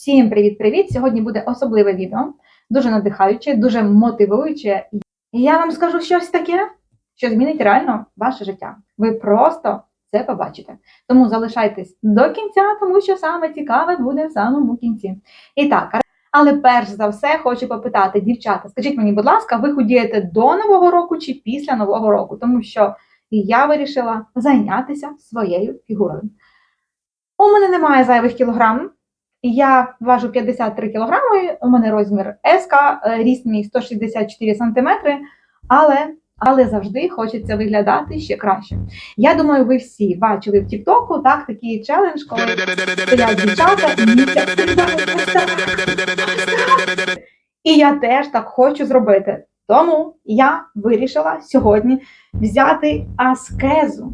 Всім привіт-привіт! Сьогодні буде особливе відео, дуже надихаюче, дуже мотивуюче. І я вам скажу щось таке, що змінить реально ваше життя. Ви просто це побачите. Тому залишайтесь до кінця, тому що саме цікаве буде в самому кінці. І так, але перш за все хочу попитати, дівчата, скажіть мені, будь ласка, ви худієте до Нового року чи після Нового року? Тому що я вирішила зайнятися своєю фігурою. У мене немає зайвих кілограм. Я важу 53 кілограми, у мене розмір СК, ріст мій 164 сантиметри, але, але завжди хочеться виглядати ще краще. Я думаю, ви всі бачили в Тіктоку так, такий челендж, коли дівчата І я теж так хочу зробити. Тому я вирішила сьогодні взяти аскезу.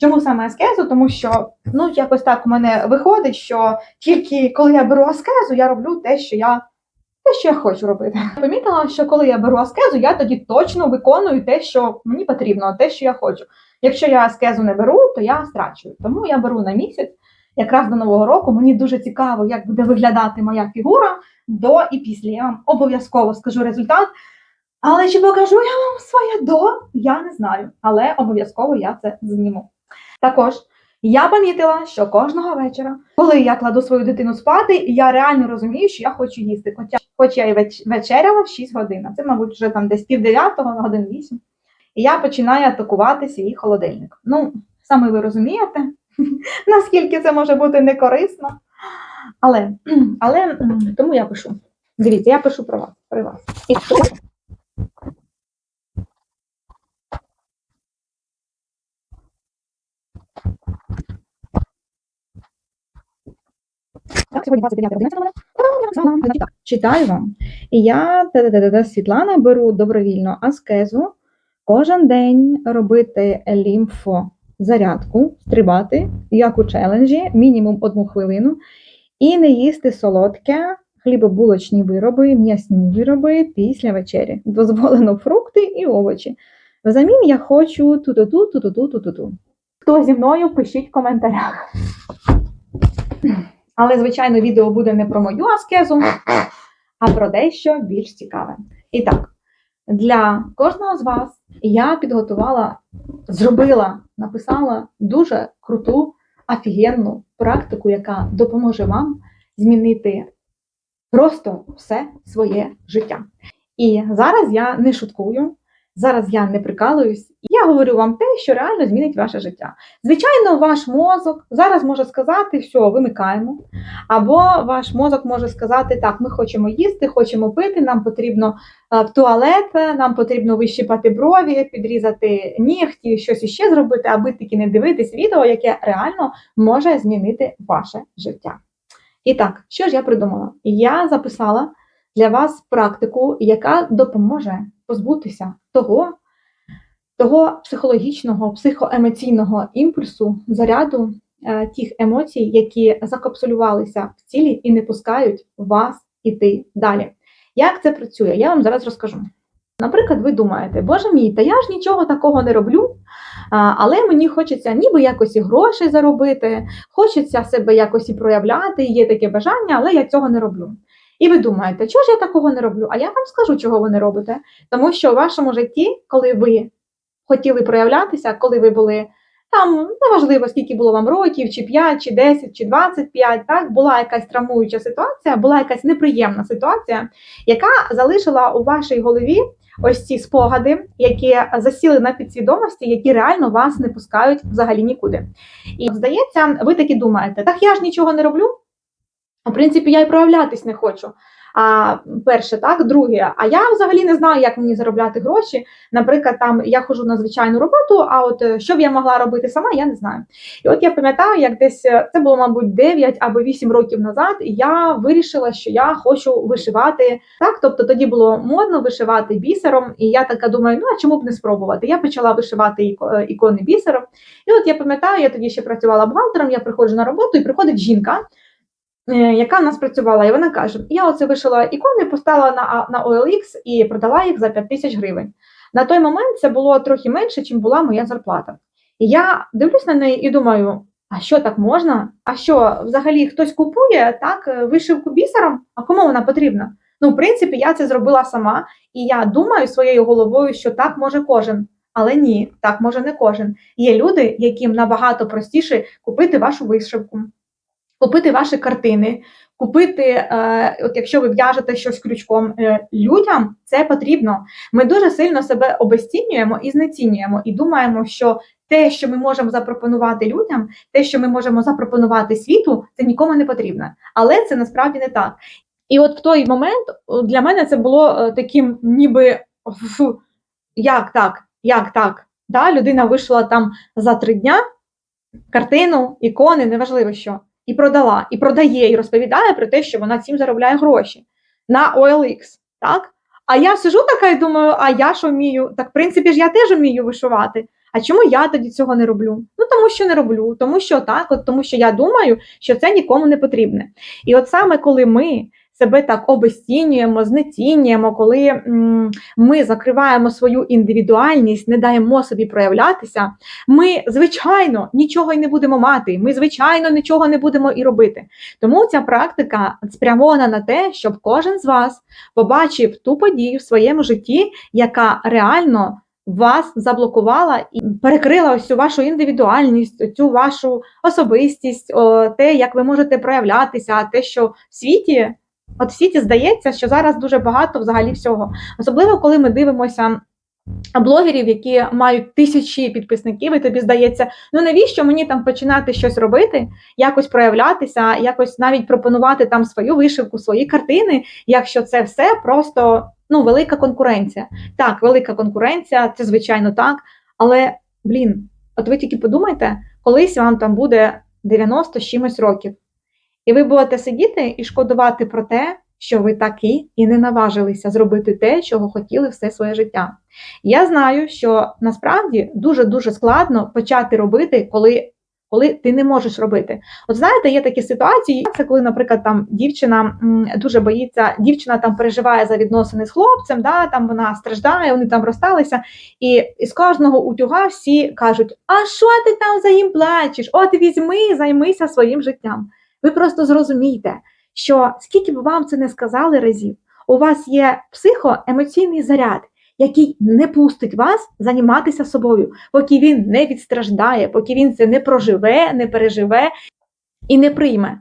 Чому саме аскезу? Тому що ну якось так у мене виходить, що тільки коли я беру аскезу, я роблю те, що я те, що я хочу робити. Помітила, що коли я беру аскезу, я тоді точно виконую те, що мені потрібно, те, що я хочу. Якщо я аскезу не беру, то я страчую. Тому я беру на місяць, якраз до нового року. Мені дуже цікаво, як буде виглядати моя фігура до і після. Я вам обов'язково скажу результат. Але чи покажу я вам своє до? Я не знаю, але обов'язково я це зніму. Також я помітила, що кожного вечора, коли я кладу свою дитину спати, я реально розумію, що я хочу їсти. Хоча, хоч я і веч- вечеряла в 6 годин, це, мабуть, вже там десь пів дев'ятого, годин 8. І я починаю атакувати свій холодильник. Ну, саме ви розумієте, наскільки це може бути некорисно. Але, але тому я пишу. Дивіться, я пишу про вас. Про вас. Так, сьогодні 29 година номер. Значить так, читаю вам. І я та-да-да-да, Світлана беру добровільно аскезу кожен день робити лімфозарядку, стрибати, як у челенджі, мінімум одну хвилину, і не їсти солодке, хлібобулочні вироби, м'ясні вироби після вечері. Дозволено фрукти і овочі. Взамін я хочу ту-ту-ту, ту-ту-ту, ту-ту-ту. Хто зі мною, пишіть в коментарях. Але, звичайно, відео буде не про мою аскезу, а про дещо більш цікаве. І так, для кожного з вас я підготувала, зробила, написала дуже круту, офігенну практику, яка допоможе вам змінити просто все своє життя. І зараз я не шуткую, зараз я не прикалуюсь, я говорю вам те, що реально змінить ваше життя. Звичайно, ваш мозок зараз може сказати, все, вимикаємо. Або ваш мозок може сказати, так, ми хочемо їсти, хочемо пити, нам потрібно е, в туалет, нам потрібно вищипати брові, підрізати нігті, щось іще зробити, аби таки не дивитись відео, яке реально може змінити ваше життя. І так, що ж я придумала? Я записала для вас практику, яка допоможе позбутися того, того психологічного, психоемоційного імпульсу, заряду е, тих емоцій, які закапсулювалися в цілі і не пускають вас іти далі. Як це працює? Я вам зараз розкажу. Наприклад, ви думаєте, боже мій, та я ж нічого такого не роблю, але мені хочеться ніби якось і грошей заробити, хочеться себе якось і проявляти, є таке бажання, але я цього не роблю. І ви думаєте, чого ж я такого не роблю? А я вам скажу, чого ви не робите. Тому що у вашому житті, коли ви хотіли проявлятися, коли ви були там, неважливо, скільки було вам років, чи 5, чи 10, чи 25, так, була якась травмуюча ситуація, була якась неприємна ситуація, яка залишила у вашій голові ось ці спогади, які засіли на підсвідомості, які реально вас не пускають взагалі нікуди. І здається, ви таки думаєте, так я ж нічого не роблю. В принципі, я й проявлятись не хочу. А перше, так, друге, а я взагалі не знаю, як мені заробляти гроші. Наприклад, там я ходжу на звичайну роботу, а от е, що б я могла робити сама, я не знаю. І от я пам'ятаю, як десь е, це було, мабуть, 9 або 8 років назад, я вирішила, що я хочу вишивати. Так, тобто тоді було модно вишивати бісером, і я така думаю, ну а чому б не спробувати? Я почала вишивати е, ікони бісером. І от я пам'ятаю, я тоді ще працювала бухгалтером, я приходжу на роботу, і приходить жінка. Е, Яка в нас працювала, і вона каже: Я оце вишила ікони, поставила на, на OLX і продала їх за 5 тисяч гривень. На той момент це було трохи менше, ніж була моя зарплата. І я дивлюсь на неї і думаю: а що так можна? А що взагалі хтось купує так вишивку бісером? бісером, а кому вона потрібна? Ну, в принципі, я це зробила сама, і я думаю своєю головою, що так може кожен. Але ні, так може не кожен. Є люди, яким набагато простіше купити вашу вишивку, купити ваші картини, купити, е, от якщо ви в'яжете щось крючком, е, людям це потрібно. Ми дуже сильно себе обесцінюємо і знецінюємо, і думаємо, що те, що ми можемо запропонувати людям, те, що ми можемо запропонувати світу, це нікому не потрібно. Але це насправді не так. І от в той момент для мене це було е, таким, ніби фу, як так, як так? Да? Людина вийшла там за три дня картину, ікони, неважливо що, і продала, і продає, і розповідає про те, що вона цим заробляє гроші на OLX. Так? А я сижу така і думаю, а я ж вмію? Так, в принципі ж, я теж вмію вишивати. А чому я тоді цього не роблю? Ну тому що не роблю, тому що так, от тому що я думаю, що це нікому не потрібне. І от саме коли ми себе так обесцінюємо, знецінюємо, коли ми закриваємо свою індивідуальність, не даємо собі проявлятися, ми, звичайно, нічого й не будемо мати. Ми, звичайно, нічого не будемо і робити. Тому ця практика спрямована на те, щоб кожен з вас побачив ту подію в своєму житті, яка реально вас заблокувала і перекрила ось цю вашу індивідуальність, цю вашу особистість, те, як ви можете проявлятися, те, що в світі, от в світі здається, що зараз дуже багато взагалі всього. Особливо, коли ми дивимося. Блогерів, які мають тисячі підписників, і тобі здається, ну навіщо мені там починати щось робити, якось проявлятися, якось навіть пропонувати там свою вишивку, свої картини, якщо це все просто ну, велика конкуренція. Так, велика конкуренція, це звичайно так. Але, блін, от ви тільки подумайте, колись вам там буде 90 з чимось років, і ви будете сидіти і шкодувати про те, що ви таки і не наважилися зробити те, чого хотіли все своє життя. Я знаю, що насправді дуже-дуже складно почати робити, коли. Коли ти не можеш робити, от знаєте, є такі ситуації. Це коли, наприклад, там дівчина дуже боїться, дівчина там переживає за відносини з хлопцем, да, там вона страждає, вони там розсталися, і, з кожного утюга всі кажуть: А що ти там за їм плачеш? От візьми, займися своїм життям. Ви просто зрозумійте, що скільки б вам це не сказали разів, у вас є психоемоційний заряд, який не пустить вас займатися собою, поки він не відстраждає, поки він це не проживе, не переживе і не прийме.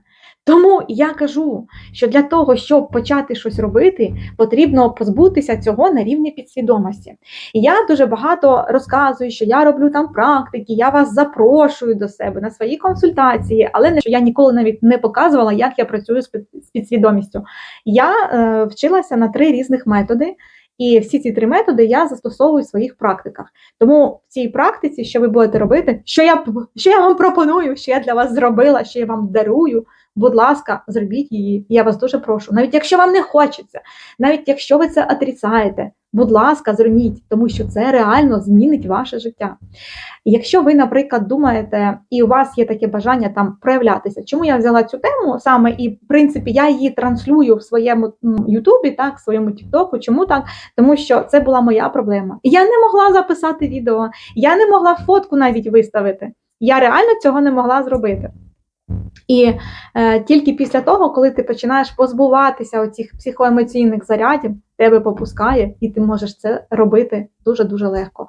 Тому я кажу, що для того, щоб почати щось робити, потрібно позбутися цього на рівні підсвідомості. І я дуже багато розказую, що я роблю там практики, я вас запрошую до себе на свої консультації, але не що я ніколи навіть не показувала, як я працюю з підсвідомістю. Я е, вчилася на три різних методи. І всі ці три методи я застосовую в своїх практиках. Тому в цій практиці, що ви будете робити, що я що я вам пропоную, що я для вас зробила, що я вам дарую. Будь ласка, зробіть її. Я вас дуже прошу. Навіть якщо вам не хочеться, навіть якщо ви це отрицаєте, будь ласка, зробіть, тому що це реально змінить ваше життя. Якщо ви, наприклад, думаєте, і у вас є таке бажання там проявлятися, чому я взяла цю тему саме, і в принципі я її транслюю в своєму Ютубі, так, в своєму Тіктоку. Чому так? Тому що це була моя проблема. Я не могла записати відео, я не могла фотку навіть виставити. Я реально цього не могла зробити. І е, тільки після того, коли ти починаєш позбуватися оцих психоемоційних зарядів, тебе попускає, і ти можеш це робити дуже-дуже легко.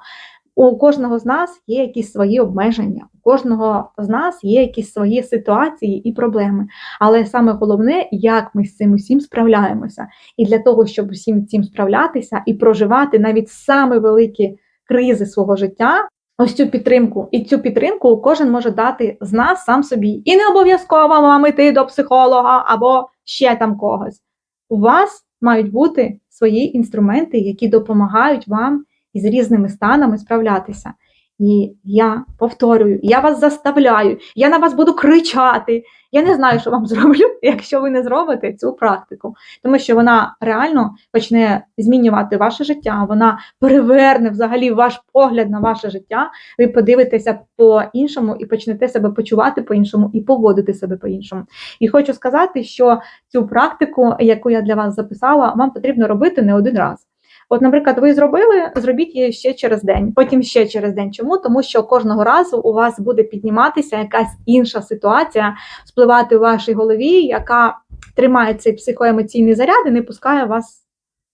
У кожного з нас є якісь свої обмеження, у кожного з нас є якісь свої ситуації і проблеми. Але саме головне, як ми з цим усім справляємося. І для того, щоб усім цим справлятися і проживати навіть саме великі кризи свого життя, ось цю підтримку. І цю підтримку кожен може дати з нас сам собі. І не обов'язково вам йти до психолога або ще там когось. У вас мають бути свої інструменти, які допомагають вам із різними станами справлятися. І я повторюю, я вас заставляю, я на вас буду кричати. Я не знаю, що вам зроблю, якщо ви не зробите цю практику, тому що вона реально почне змінювати ваше життя, вона переверне взагалі ваш погляд на ваше життя. Ви подивитеся по-іншому і почнете себе почувати по-іншому і поводити себе по-іншому. І хочу сказати, що цю практику, яку я для вас записала, вам потрібно робити не один раз. От, наприклад, ви зробили, зробіть її ще через день, потім ще через день. Чому? Тому що кожного разу у вас буде підніматися якась інша ситуація, спливати у вашій голові, яка тримає цей психоемоційний заряд і не пускає вас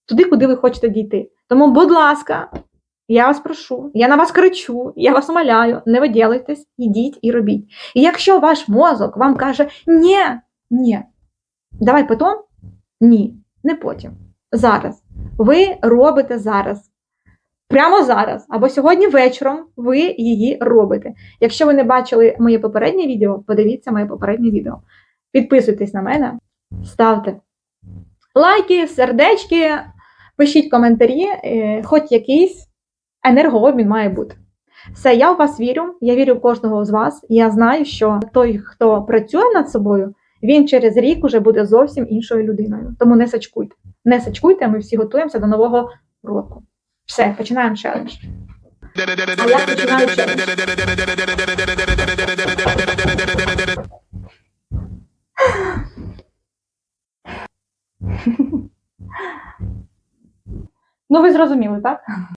туди, куди ви хочете дійти. Тому, будь ласка, я вас прошу, я на вас кричу, я вас умоляю, не виділитесь, ідіть і робіть. І якщо ваш мозок вам каже ні, ні, давай потім, ні, не потім. Зараз. Ви робите зараз. Прямо зараз, або сьогодні вечором ви її робите. Якщо ви не бачили моє попереднє відео, подивіться моє попереднє відео. Підписуйтесь на мене, ставте лайки, сердечки, пишіть коментарі, е, хоч якийсь енергообмін має бути. Все, я в вас вірю, я вірю в кожного з вас. Я знаю, що той, хто працює над собою, він через рік уже буде зовсім іншою людиною. Тому не сачкуйте. Не сачкуйте, ми всі готуємося до нового року. Все, починаємо челендж. Ну, ви зрозуміли, так?